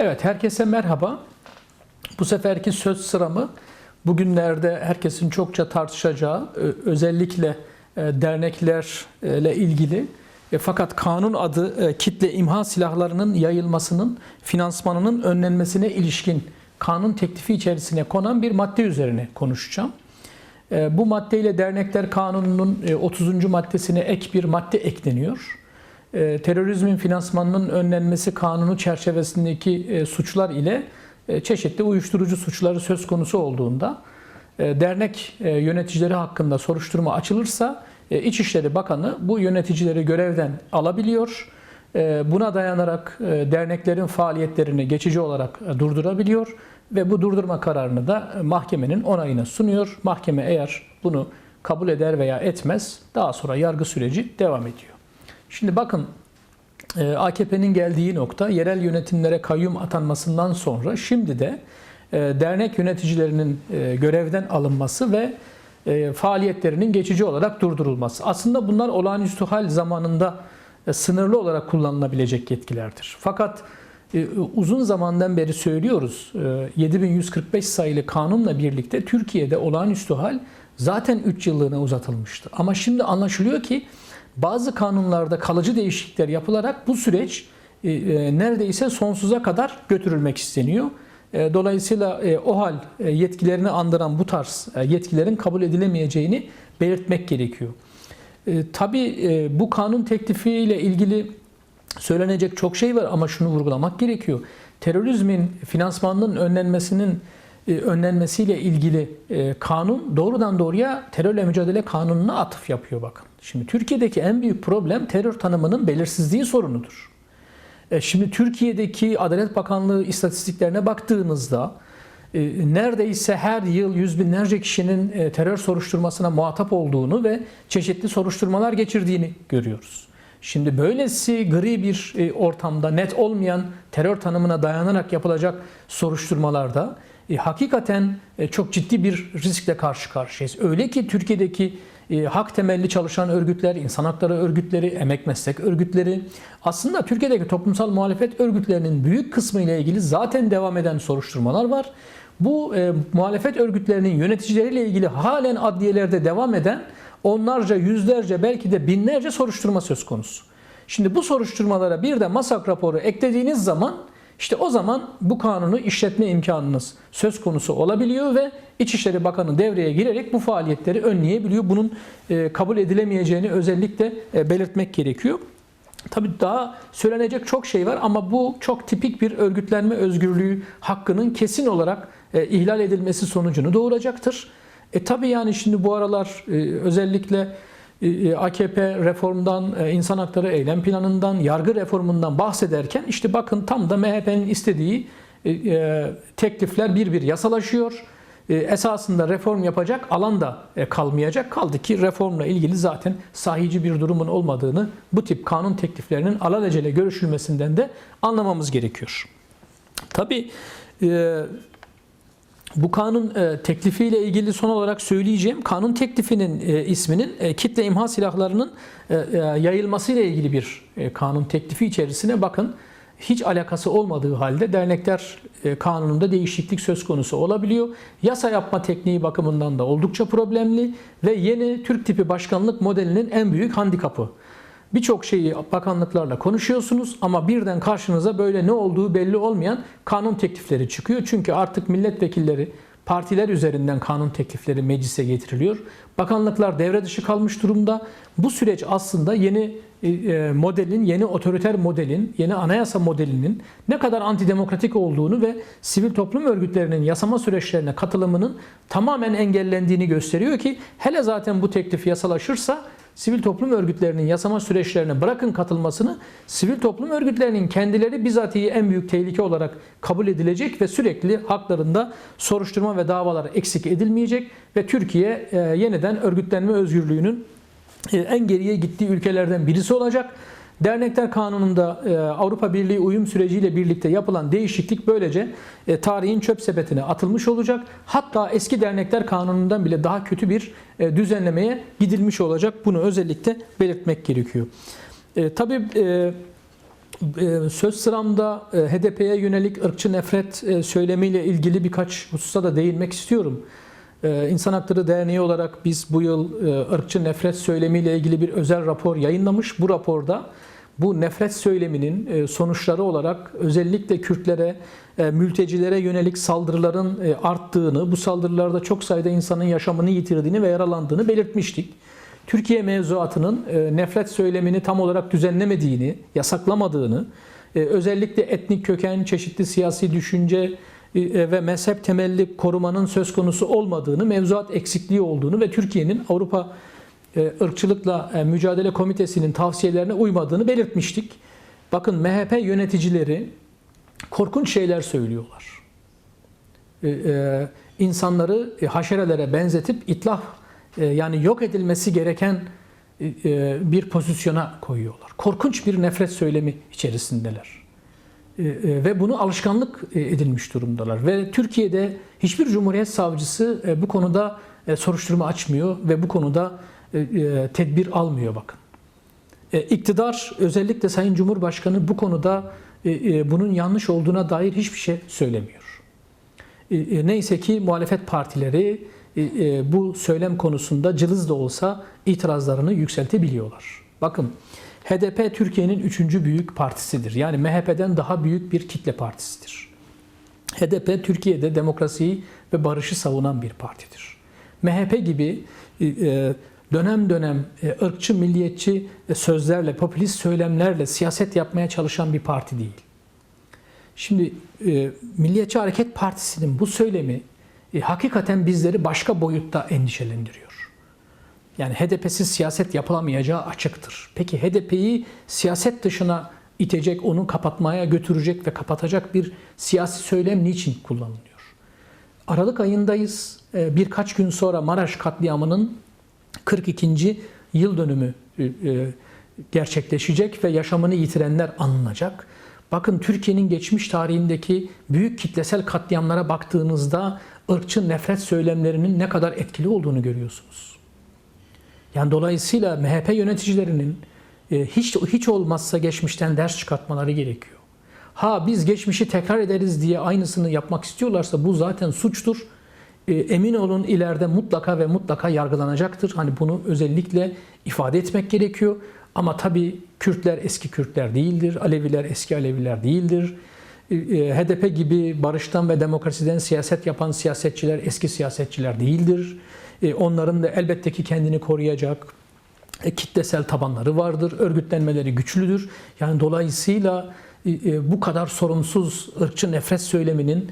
Evet, herkese merhaba. Bu seferki söz sıramı bugünlerde herkesin çokça tartışacağı, özellikle e, derneklerle ilgili e, fakat kanun adı e, kitle imha silahlarının yayılmasının finansmanının önlenmesine ilişkin kanun teklifi içerisine konan bir madde üzerine konuşacağım. Bu maddeyle Dernekler Kanunu'nun e, 30. maddesine ek bir madde ekleniyor. E, Terörizmin finansmanının önlenmesi kanunu çerçevesindeki e, suçlar ile e, çeşitli uyuşturucu suçları söz konusu olduğunda dernek yöneticileri hakkında soruşturma açılırsa İçişleri Bakanı bu yöneticileri görevden alabiliyor. Buna dayanarak derneklerin faaliyetlerini geçici olarak durdurabiliyor ve bu durdurma kararını da mahkemenin onayına sunuyor. Mahkeme eğer bunu kabul eder veya etmez daha sonra yargı süreci devam ediyor. Şimdi bakın e, AKP'nin geldiği nokta yerel yönetimlere kayyum atanmasından sonra şimdi de e, dernek yöneticilerinin e, görevden alınması ve faaliyetlerinin geçici olarak durdurulması. Aslında bunlar olağanüstü hal zamanında sınırlı olarak kullanılabilecek yetkilerdir. Fakat uzun zamandan beri söylüyoruz e, 7145 sayılı kanunla birlikte Türkiye'de olağanüstü hal zaten 3 yıllığına uzatılmıştı. Ama şimdi anlaşılıyor ki bazı kanunlarda kalıcı değişiklikler yapılarak bu süreç e, e, neredeyse sonsuza kadar götürülmek isteniyor. E, Dolayısıyla e, o hal e, yetkilerini andıran bu tarz e, yetkilerin kabul edilemeyeceğini belirtmek gerekiyor. E, Tabii e, bu kanun teklifiyle ilgili söylenecek çok şey var ama şunu vurgulamak gerekiyor. Terörizmin finansmanının önlenmesinin e, önlenmesiyle ilgili e, kanun doğrudan doğruya terörle mücadele kanununa atıf yapıyor bakın. Şimdi Türkiye'deki en büyük problem terör tanımının belirsizliği sorunudur. E, Şimdi Türkiye'deki Adalet Bakanlığı istatistiklerine baktığımızda e, neredeyse her yıl yüz binlerce kişinin e, terör soruşturmasına muhatap olduğunu ve çeşitli soruşturmalar geçirdiğini görüyoruz. Şimdi böylesi gri bir e, ortamda net olmayan terör tanımına dayanarak yapılacak soruşturmalarda e, hakikaten e, çok ciddi bir riskle karşı karşıyayız. Öyle ki Türkiye'deki e, hak temelli çalışan örgütler, insan hakları örgütleri, emek meslek örgütleri aslında Türkiye'deki toplumsal muhalefet örgütlerinin büyük kısmı ile ilgili zaten devam eden soruşturmalar var. Bu e, muhalefet örgütlerinin yöneticileriyle ilgili halen adliyelerde devam eden onlarca, yüzlerce belki de binlerce soruşturma söz konusu. Şimdi bu soruşturmalara bir de MASAK raporu eklediğiniz zaman işte o zaman bu kanunu işletme imkanınız söz konusu olabiliyor ve İçişleri Bakanı devreye girerek bu faaliyetleri önleyebiliyor. Bunun e, kabul edilemeyeceğini özellikle e, belirtmek gerekiyor. Tabii daha söylenecek çok şey var ama bu çok tipik bir örgütlenme özgürlüğü hakkının kesin olarak e, ihlal edilmesi sonucunu doğuracaktır. E tabii yani şimdi bu aralar özellikle AKP reformdan, e, insan hakları eylem planından, yargı reformundan bahsederken işte bakın tam da MHP'nin istediği e, e, teklifler bir bir yasalaşıyor. E, Esasında reform yapacak alan da e, kalmayacak. Kaldı ki reformla ilgili zaten sahici bir durumun olmadığını bu tip kanun tekliflerinin alelacele görüşülmesinden de anlamamız gerekiyor. Tabii e, bu kanun e, teklifiyle ilgili son olarak söyleyeceğim. Kanun teklifinin e, isminin e, kitle imha silahlarının e, e, yayılmasıyla ilgili bir e, kanun teklifi içerisine bakın. Hiç alakası olmadığı halde dernekler e, kanununda değişiklik söz konusu olabiliyor. Yasa yapma tekniği bakımından da oldukça problemli ve yeni Türk tipi başkanlık modelinin en büyük handikapı. Birçok şeyi bakanlıklarla konuşuyorsunuz ama birden karşınıza böyle ne olduğu belli olmayan kanun teklifleri çıkıyor. Çünkü artık milletvekilleri partiler üzerinden kanun teklifleri meclise getiriliyor. Bakanlıklar devre dışı kalmış durumda. Bu süreç aslında yeni e, modelin, yeni otoriter modelin, yeni anayasa modelinin ne kadar antidemokratik olduğunu ve sivil toplum örgütlerinin yasama süreçlerine katılımının tamamen engellendiğini gösteriyor ki hele zaten bu teklif yasalaşırsa sivil toplum örgütlerinin yasama süreçlerine bırakın katılmasını, sivil toplum örgütlerinin kendileri bizatihi en büyük tehlike olarak kabul edilecek ve sürekli haklarında soruşturma ve davalar eksik edilmeyecek ve Türkiye e, yeniden örgütlenme özgürlüğünün e, en geriye gittiği ülkelerden birisi olacak. Dernekler Kanunu'nda e, Avrupa Birliği uyum süreciyle birlikte yapılan değişiklik böylece e, tarihin çöp sepetine atılmış olacak. Hatta eski Dernekler Kanunu'ndan bile daha kötü bir e, düzenlemeye gidilmiş olacak. Bunu özellikle belirtmek gerekiyor. E, tabii e, e, söz sıramda e, HDP'ye yönelik ırkçı nefret e, söylemiyle ilgili birkaç hususa da değinmek istiyorum. E, İnsan Hakları Derneği olarak biz bu yıl e, ırkçı nefret söylemiyle ilgili bir özel rapor yayınlamış. Bu raporda bu nefret söyleminin e, sonuçları olarak özellikle Kürtlere, e, mültecilere yönelik saldırıların arttığını, bu saldırılarda çok sayıda insanın yaşamını yitirdiğini ve yaralandığını belirtmiştik. Türkiye mevzuatının nefret söylemini tam olarak düzenlemediğini, yasaklamadığını, özellikle etnik köken, çeşitli siyasi düşünce ve mezhep temelli korumanın söz konusu olmadığını, mevzuat eksikliği olduğunu ve Türkiye'nin Avrupa e, ırkçılıkla e, mücadele komitesinin tavsiyelerine uymadığını belirtmiştik. Bakın MHP yöneticileri korkunç şeyler söylüyorlar. E, e, insanları e, haşerelere benzetip itlaf e, yani yok edilmesi gereken e, e, bir pozisyona koyuyorlar. Korkunç bir nefret söylemi içerisindeler. E, e, Ve bunu alışkanlık e, edilmiş durumdalar. Ve Türkiye'de hiçbir cumhuriyet savcısı bu konuda soruşturma açmıyor ve bu konuda tedbir almıyor bakın. İktidar özellikle Sayın Cumhurbaşkanı bu konuda bunun yanlış olduğuna dair hiçbir şey söylemiyor. Neyse ki muhalefet partileri bu söylem konusunda cılız da olsa itirazlarını yükseltebiliyorlar. Bakın HDP Türkiye'nin üçüncü büyük partisidir. Yani MHP'den daha büyük bir kitle partisidir. HDP Türkiye'de demokrasiyi ve barışı savunan bir partidir. MHP gibi e, e, dönem dönem e, ırkçı, milliyetçi sözlerle, popülist söylemlerle siyaset yapmaya çalışan bir parti değil. Şimdi Milliyetçi Hareket Partisi'nin bu söylemi hakikaten bizleri başka boyutta endişelendiriyor. Yani HDP'siz siyaset yapılamayacağı açıktır. Peki HDP'yi siyaset dışına itecek, onu kapatmaya götürecek ve kapatacak bir siyasi söylem niçin kullanılıyor? Aralık ayındayız. E, Birkaç gün sonra Maraş katliamının 42. yıl dönümü e, e, gerçekleşecek ve yaşamını yitirenler anılacak. Bakın Türkiye'nin geçmiş tarihindeki büyük kitlesel katliamlara baktığınızda ırkçı nefret söylemlerinin ne kadar etkili olduğunu görüyorsunuz. Yani dolayısıyla MHP yöneticilerinin e, hiç hiç olmazsa geçmişten ders çıkartmaları gerekiyor. Ha biz geçmişi tekrar ederiz diye aynısını yapmak istiyorlarsa bu zaten suçtur. E, Emin olun ileride mutlaka ve mutlaka yargılanacaktır. Hani bunu özellikle ifade etmek gerekiyor. Ama tabii Kürtler eski Kürtler değildir, Aleviler eski Aleviler değildir. E, HDP gibi barıştan ve demokrasiden siyaset yapan siyasetçiler eski siyasetçiler değildir. E, Onların da elbette ki kendini koruyacak e, kitlesel tabanları vardır, örgütlenmeleri güçlüdür. Yani dolayısıyla e, bu kadar sorumsuz ırkçı nefret söyleminin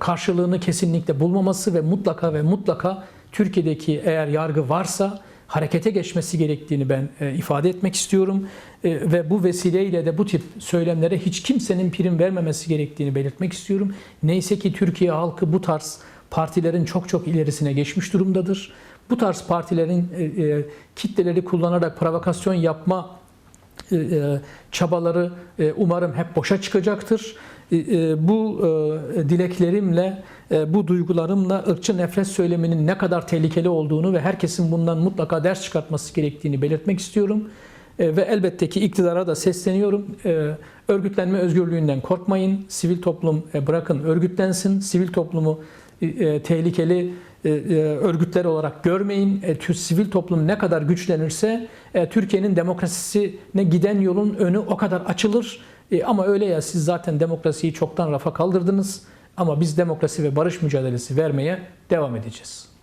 karşılığını kesinlikle bulmaması ve mutlaka ve mutlaka Türkiye'deki eğer yargı varsa harekete geçmesi gerektiğini ben ifade etmek istiyorum. Ve bu vesileyle de bu tip söylemlere hiç kimsenin prim vermemesi gerektiğini belirtmek istiyorum. Neyse ki Türkiye halkı bu tarz partilerin çok çok ilerisine geçmiş durumdadır. Bu tarz partilerin e, e, kitleleri kullanarak provokasyon yapma e, e, çabaları e, umarım hep boşa çıkacaktır. E, e, Bu e, dileklerimle, e, bu duygularımla ırkçı nefret söyleminin ne kadar tehlikeli olduğunu ve herkesin bundan mutlaka ders çıkartması gerektiğini belirtmek istiyorum. E, Ve elbette ki iktidara da sesleniyorum. E, Örgütlenme özgürlüğünden korkmayın. Sivil toplum e, bırakın örgütlensin. Sivil toplumu e, e, tehlikeli e, e, örgütler olarak görmeyin. E, Sivil toplum ne kadar güçlenirse e, Türkiye'nin demokrasisine giden yolun önü o kadar açılır. E, Ama öyle ya siz zaten demokrasiyi çoktan rafa kaldırdınız. Ama biz demokrasi ve barış mücadelesi vermeye devam edeceğiz.